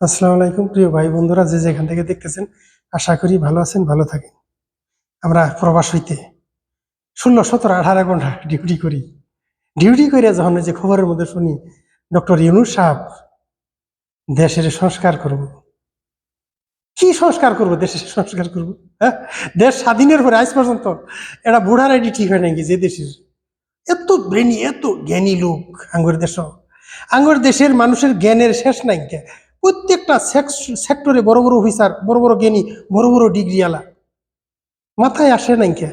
আসসালামু আলাইকুম, প্রিয় ভাই বন্ধুরা, যে যেখান থেকে দেখতেছেন, আশা করি ভালো আছেন, ভালো থাকেন। আমরা প্রবাস হইতে ষোলো, সতেরো, আঠারো ঘণ্টা ডিউটি করি। ডিউটি করে যখন যে খবরের মধ্যে শুনি, ডক্টর ইউনুস সাহেব দেশের সংস্কার করব। কি সংস্কার করব, দেশের সংস্কার করব? হ্যাঁ? দেশ স্বাধীনের পরে আজ পর্যন্ত এটা বুড়ার আইডি ঠিক হয় নাকি, যে দেশের? এত ব্রেনি, এত জ্ঞানী লোক আঙ্গুর দেশ। আঙ্গুর দেশের মানুষের জ্ঞানের শেষ নাই প্রত্যেকটা সেক্টরে বড় বড় অফিসার, বড় বড় জ্ঞানী, বড় বড় ডিগ্রি আলা মাথায় আসে নাই কে?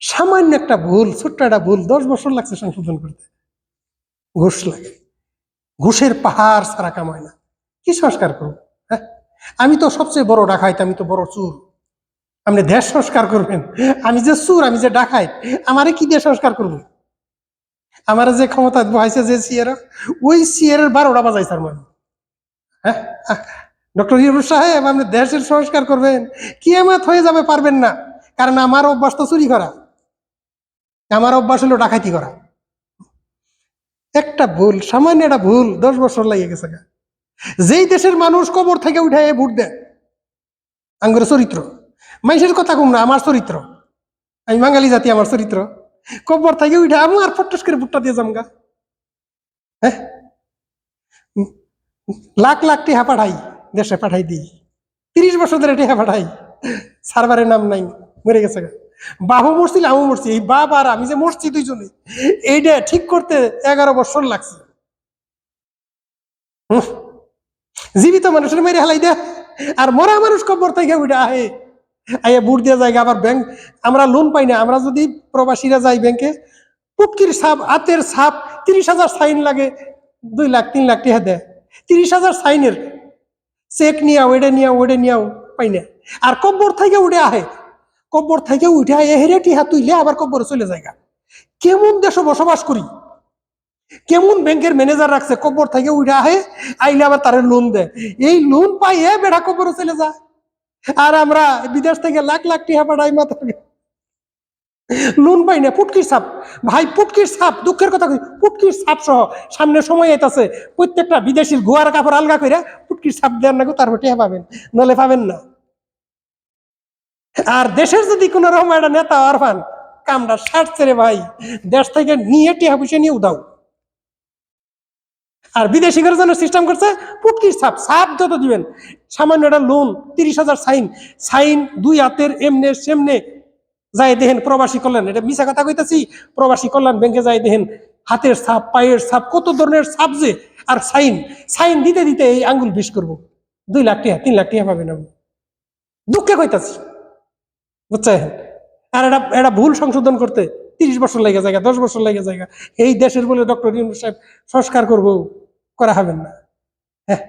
সামান্য একটা ভুল, ছোট্ট একটা ভুল, দশ বছর লাগছে সংশোধন করতে। ঘুষ লাগে। ঘুষের পাহাড় সারা কামায় না। কি সংস্কার করব হ্যাঁ? আমি তো সবচেয়ে বড় ডাকাইত, আমি তো বড় চুর। আপনি দেশ সংস্কার করবেন। আমি যে চুর, আমি যে ডাকাইত, আমারে কি দিয়ে সংস্কার করব? আমার যে ক্ষমতা বহাইছে যে সিয়ার ওই সিয়ারের বারোটা বাজাইছে আর মানে। ডক্টর ইউরুস সাহেব, আপনি দেশের সংস্কার করবেন। কিয়ামাত হয়ে যাবে পারবেন না, কারণ আমার অভ্যাস তো চুরি করা। আমার অভ্যাস হলো ডাকাতি করা। একটা ভুল, সামান্য একটা ভুল দশ বছর লাগিয়ে গেছে। যেই দেশের মানুষ কবর থেকে উঠে ভোট দেয় আঙ্গুর চরিত্র। মানুষের কথা কম না, আমার চরিত্র। আমি বাঙালি জাতি, আমার চরিত্র। কবর থেকে উঠে আমি আর ফটস করে ভুট্টা দিয়ে যাম গা। হ্যাঁ? লাখ লাখ টিহা পাঠাই, দেশে পাঠাই দিই। তিরিশ বছর ধরে টিহা পাঠাই। সার্ভারের নাম নাই, মরে গেছে। বাহু মরছিল আমি মরছি। এই বাপ আর আমি যে মরছি দুইজনে, এইটা ঠিক করতে এগারো বছর লাগছে। জীবিত মানুষের মেরে হেলাই দে। আর মরা মানুষ কবর থেকে উঠে আহে। আইয়া বুট দিয়ে জায়গা, আবার ব্যাংক, আমরা লোন পাই না। আমরা যদি প্রবাসীরা যাই ব্যাংকে, পুটকির সাপ হাতের সাপ, তিরিশ হাজার সাইন লাগে, দুই লাখ, তিন লাখ টাকা দেয়। তিরিশ হাজার সাইনের। চেক নিয়াও, এটা নিয়াও, ওটা নিয়াও, পাই না। আর কব্বর থেকে উঠে আহে। কব্বর থেকে উঠে আহে হেরে টিহা তুইলে আবার কব্বরে চলে যায়গা কেমন দেশে বসবাস করি? কেমন ব্যাংকের ম্যানেজার রাখছে? কব্বর থেকে উঠে আহে, আইলে আবার তারে লোন দেয়। এই লোন পাইয়ে বেড়া কব্বরে চলে যায়। আর আমরা বিদেশ থেকে লাখ লাখ টিহা পাঠাই মাত্র। লোন পাই না, পুটকির সাপ। ভাই, পুটকির সাপ, দুঃখের কথা কই, পুটকির সাপ সহ সামনে সময় আইতাছে, প্রত্যেকটা বিদেশির গোয়ার কাপড় আলগা কইরা পুটকির সাপ দেন না তারপর টিহা পাবেন নলে পাবেন না। আর দেশের যদি কোন রকম একটা নেতা আরফান কামটা সারছে রে ভাই, দেশ থেকে নিয়ে টিয়া পয়সা নিয়ে উদাও আর বিদেশি করে জন্য সিস্টেম করছে পুটকির সাপ সাপ যত দিবেন, সামান্য একটা লোন তিরিশ হাজার সাইন সাইন দুই হাতের, এমনে, সেমনে যাই দেখেন, প্রবাসী কল্যাণ, এটা মিশা কথা কইতাছি, প্রবাসী কল্যাণ ব্যাংকে যাই দেখেন, হাতের ছাপ, পায়ের ছাপ, কত ধরনের ছাপ যে, আর সাইন সাইন দিতে দিতে এই আঙ্গুল বিষ করব। দুই লাখ টাকা, তিন লাখ টাকা পাবেন দুঃখে কইতাছি, বুঝছেন? আর এটা এটা ভুল সংশোধন করতে তিরিশ বছর লেগে জায়গা, দশ বছর লেগে জায়গা। এই দেশের বলে ডক্টর ইউনুস সাহেব সংস্কার করব, করা হবেন না। হ্যাঁ।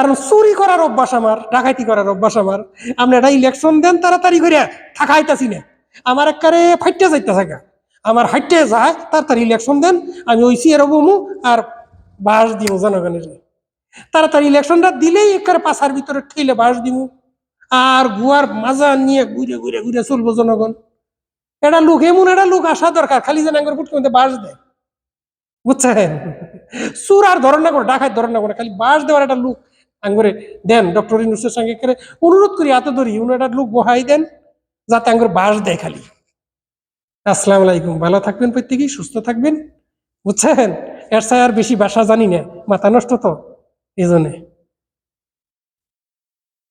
কারণ চুরি করার অভ্যাস আমার ডাকাইতি করার অভ্যাস আমার। আপনি একটা ইলেকশন দেন, তাড়াতাড়ি করে থাকাইতাছি না। আমার একবারে ফাইটে যাইতে থাকা। আমার হাইটে যায়, তাড়াতাড়ি ইলেকশন দেন, আমি ওই সিয়ের বমু আর বাস দিব জনগণের তাড়াতাড়ি ইলেকশনটা দিলেই একবারে পাশার ভিতরে ঠেলে বাস দিব আর গুয়ার মাজা নিয়ে ঘুরে ঘুরে ঘুরে চলবো জনগণ। এটা লোক এমন একটা লোক আসা দরকার, খালি যেন আঙ্গুর ফুটকে মধ্যে বাস দেয়। বুঝছেন? সুর আর ধরন করে ডাকায় ধরন করে খালি বাস দেওয়ার একটা লোক। আঙ্গুরে দেন, ডক্টর ইনুসের সঙ্গে করে অনুরোধ করি, এত ধরি উনারা লোক বহাই দেন, যাতে আঙ্গুর বাস দেয় খালি। আসসালাম আলাইকুম, ভালো থাকবেন প্রত্যেকেই, সুস্থ থাকবেন। বুঝছেন? এর আর বেশি বাসা জানি না, মাথা নষ্ট তো, এই জন্যে।